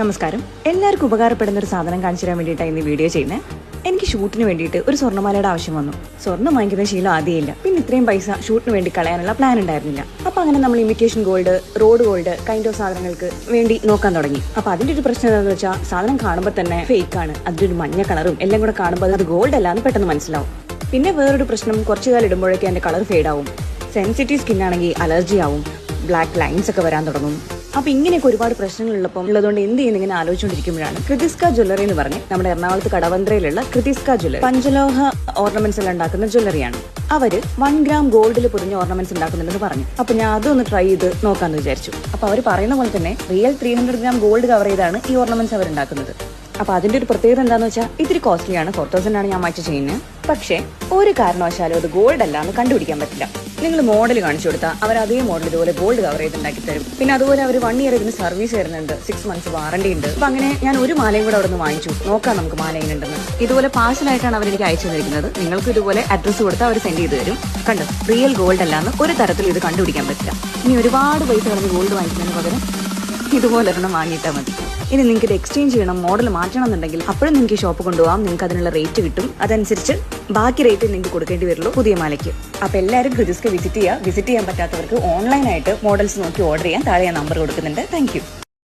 നമസ്കാരം. എല്ലാവർക്കും ഉപകാരപ്പെടുന്ന ഒരു സാധനം കാണിച്ചു തരാൻ വേണ്ടിയിട്ടാണ് ഇന്ന് വീഡിയോ ചെയ്യുന്നത്. എനിക്ക് ഷൂട്ടിന് വേണ്ടിയിട്ട് ഒരു സ്വർണമാലയുടെ ആവശ്യം വന്നു. സ്വർണം വാങ്ങിക്കുന്ന ശീലം ആദ്യമില്ല പിന്നെ ഇത്രയും പൈസ ഷൂട്ടിന് വേണ്ടി കളയാനുള്ള പ്ലാൻ ഉണ്ടായിരുന്നില്ല. അപ്പൊ അങ്ങനെ നമ്മൾ imitation gold rolled gold kind of സാധനങ്ങൾക്ക് വേണ്ടി നോക്കാൻ തുടങ്ങി. അപ്പൊ അതിന്റെ ഒരു പ്രശ്നം എന്താണെന്ന് വെച്ചാൽ സാധനം കാണുമ്പോൾ തന്നെ ഫേക്ക് ആണ്. അതിന്റെ ഒരു മഞ്ഞ കളറും എല്ലാം കൂടെ കാണുമ്പോൾ അത് ഗോൾഡ് അല്ലാന്ന് പെട്ടെന്ന് മനസ്സിലാവും. പിന്നെ വേറൊരു പ്രശ്നം കുറച്ചു കാലം ഇടുമ്പോഴേക്കും അതിന്റെ കളർ ഫേഡ് ആവും. സെൻസിറ്റീവ് സ്കിൻ ആണെങ്കിൽ അലർജി ആവും. ബ്ലാക്ക് ലൈൻസ് ഒക്കെ വരാൻ തുടങ്ങും. അപ്പൊ ഇങ്ങനെയൊക്കെ ഒരുപാട് പ്രശ്നങ്ങൾ ഉള്ളപ്പോൾ ഉള്ളതുകൊണ്ട് എന്ത് ചെയ്യുന്ന? ഇങ്ങനെ ആലോചിച്ചുകൊണ്ടിരിക്കുമ്പോഴാണ് കൃതിസ്ക ജ്വല്ലറി എന്ന് പറഞ്ഞ് നമ്മുടെ എറണാകുളത്ത് കടവന്ത്രയിലുള്ള കൃതിസ്ക ജ്വല്ലറി. പഞ്ചലോഹ ഓർണമെന്റ്സ് എല്ലാം ഉണ്ടാക്കുന്ന ജ്വല്ലറിയാണ്. അവർ വൺ ഗ്രാം ഗോൾഡിൽ പൊതിഞ്ഞ ഓർണമെന്റ്സ് ഉണ്ടാക്കുന്നുണ്ടെന്ന് പറഞ്ഞു. അപ്പൊ ഞാൻ അതൊന്ന് ട്രൈ ചെയ്ത് നോക്കാന്ന് വിചാരിച്ചു. അപ്പൊ അവർ പറയുന്ന പോലെ തന്നെ real three hundred gram gold cover ചെയ്താണ് ഈ ഓർണമെന്റ്സ് അവർ ഉണ്ടാക്കുന്നത്. അപ്പൊ അതിന്റെ ഒരു പ്രത്യേകത എന്താണെന്ന് വെച്ചാൽ ഇത്തിരി കോസ്റ്റ്ലിയാണ് ഫോർ തൗസൻഡ് ആണ് ഞാൻ വാങ്ങിച്ച ചെയ്യുന്നത്. പക്ഷേ ഒരു കാരണവശാലും അത് ഗോൾഡ് അല്ല എന്ന് കണ്ടുപിടിക്കാൻ പറ്റില്ല. നിങ്ങൾ മോഡൽ കാണിച്ചു കൊടുത്താൽ അവർ അതേ മോഡൽ ഇതുപോലെ ഗോൾഡ് കവർ ചെയ്ത് ഉണ്ടാക്കി തരും. പിന്നെ അതുപോലെ അവർ വൺ ഇയർ ഇതിന് സർവീസ് തരുന്നുണ്ട്. സിക്സ് മന്ത്സ് വാറണ്ടി ഉണ്ട്. അപ്പൊ അങ്ങനെ ഞാൻ ഒരു മാലയും കൂടെ അവിടെ നിന്ന് വാങ്ങിച്ചു. നോക്കാം നമുക്ക് മാല എങ്ങനെയുണ്ടെന്ന്. ഇതുപോലെ പാഴ്സലായിട്ടാണ് അവർ എനിക്ക് അയച്ചു തന്നിരിക്കുന്നത്. നിങ്ങൾക്ക് ഇതുപോലെ അഡ്രസ്സ് കൊടുത്താൽ അവർ സെൻഡ് ചെയ്ത് തരും. കണ്ടോ? റിയൽ ഗോൾഡ് അല്ലാന്ന് ഒരു തരത്തിൽ ഇത് കണ്ടുപിടിക്കാൻ പറ്റില്ല. ഇനി ഒരുപാട് പൈസ കളഞ്ഞ് ഗോൾഡ് വാങ്ങിക്കുന്നതിന് പകരം ഇതുപോലെ ഒരെണ്ണം വാങ്ങിയിട്ടാൽ മതി. ഇനി നിങ്ങൾക്ക് ഇത് എക്സ്ചേഞ്ച് ചെയ്യണം മോഡൽ മാറ്റണം എന്നുണ്ടെങ്കിൽ അപ്പോഴും നിങ്ങൾക്ക് ഷോപ്പ് കൊണ്ടുപോകാം. നിങ്ങൾക്ക് അതിനുള്ള റേറ്റ് കിട്ടും. അതനുസരിച്ച് ബാക്കി റേറ്റ് നിങ്ങൾക്ക് കൊടുക്കേണ്ടി വരുള്ളൂ പുതിയ മാലയ്ക്ക്. അപ്പോൾ എല്ലാവരും ക്രിതിസ്ക്ക് വിസിറ്റ് ചെയ്യുക. വിസിറ്റ് ചെയ്യാൻ പറ്റാത്തവർക്ക് ഓൺലൈനായിട്ട് മോഡൽസ് നോക്കി ഓർഡർ ചെയ്യാൻ താഴെ നമ്പർ കൊടുക്കുന്നുണ്ട്. താങ്ക്